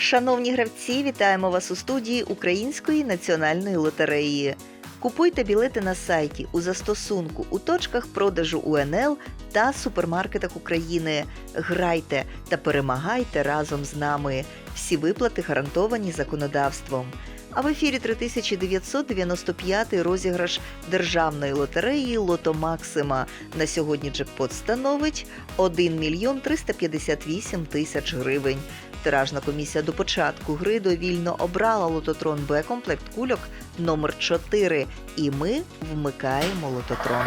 Шановні гравці, вітаємо вас у студії Української національної лотереї. Купуйте білети на сайті у застосунку у точках продажу УНЛ та супермаркетах України. Грайте та перемагайте разом з нами. Всі виплати гарантовані законодавством. А в ефірі 3995 розіграш державної лотереї Лото Максима. На сьогодні джекпот становить 1 мільйон 358 тисяч гривень. Тиражна комісія до початку гри довільно обрала лототрон Б комплект кульок номер 4 і ми вмикаємо лототрон.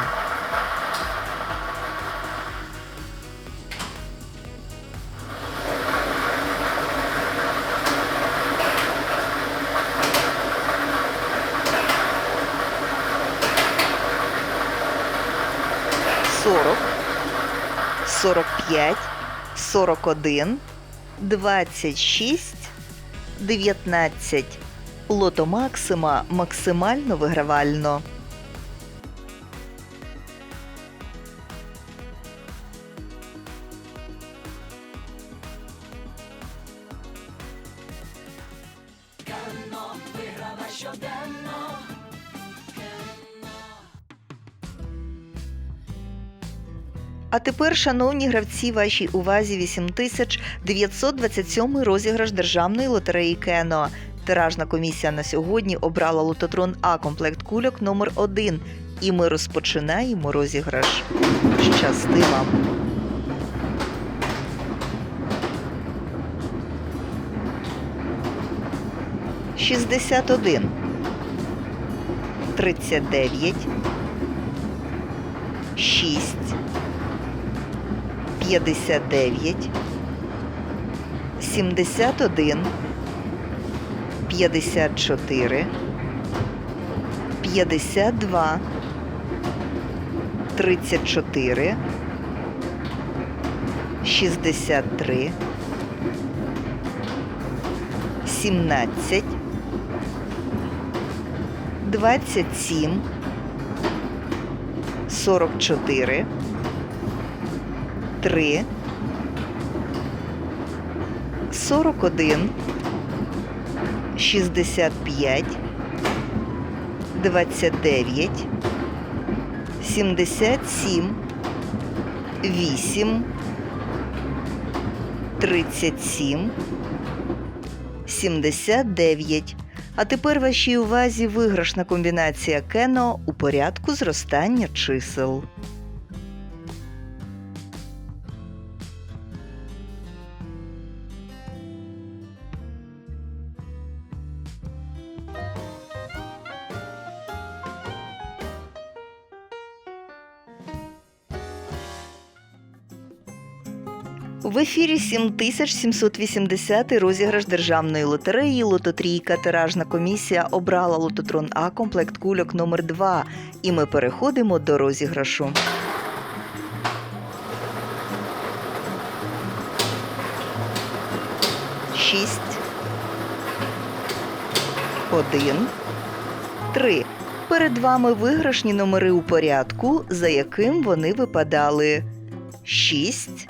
Сорок, сорок п'ять, сорок один, двадцять шість, дев'ятнадцять. Лото Максима максимально вигравально. А тепер, шановні гравці, вашій увазі 8927 розіграш державної лотереї Кено. Тиражна комісія на сьогодні обрала лототрон А комплект кульок номер 1 І ми розпочинаємо розіграш. Щасти вам! Шістдесят один, тридцять дев'ять, шість, п'ятдесят дев'ять, сімдесят один. 54, 52, 34, 63, 17, 27, 44, 3, 41, 65, 29, 77, 8, 37, 79. А тепер вашій увазі виграшна комбінація Кено у порядку зростання чисел. В ефірі 7780 розіграш державної лотереї Лототрійка. Тиражна комісія обрала лототрон А комплект кульок номер 2 І ми переходимо до розіграшу. Шість. Один. Три. Перед вами виграшні номери у порядку, за яким вони випадали. Шість.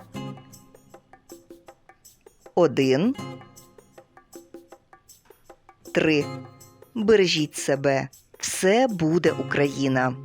Один. Три. Бережіть себе. Все буде Україна.